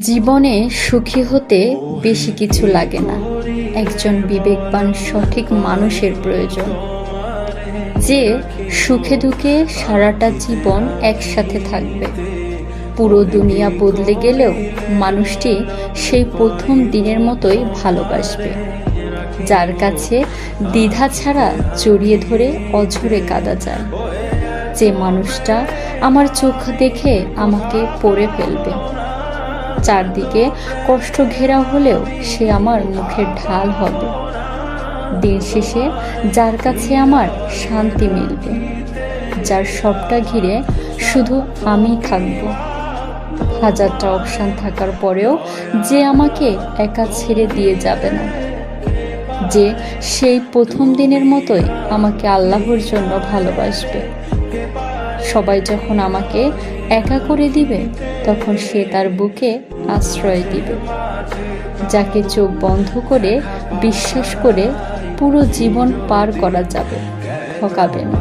জীবনে সুখী হতে বেশি কিছু লাগে না। একজন বিবেকবান, সঠিক মানুষের প্রয়োজন। যে সুখে দুঃখে সারাটা জীবন একসাথে থাকবে। পুরো দুনিয়া বদলে গেলেও মানুষটি সেই প্রথম দিনের মতোই ভালোবাসবে। যার কাছে দ্বিধা ছাড়া জড়িয়ে ধরে অঝরে কাঁদা যায়। যে মানুষটা আমার চোখ দেখে আমাকে পড়ে ফেলবে। চারদিকে কষ্ট ঘেরা হলেও সে আমার মুখের ঢাল হবে। দিন শেষে যার কাছে আমার শান্তি মিলবে, যার সবটা ঘিরে শুধু আমি থাকব। হাজারটা অপশান থাকার পরেও যে আমাকে একা ছেড়ে দিয়ে যাবে না, যে সেই প্রথম দিনের মতোই আমাকে আল্লাহর জন্য ভালোবাসবে। সবাই যখন আমাকে একা করে দিবে, তখন সে তার বুকে আশ্রয় দিবে, যাকে চোখ বন্ধ করে বিশ্বাস করে পুরো জীবন পার করা যাবে, ঠকাবে না।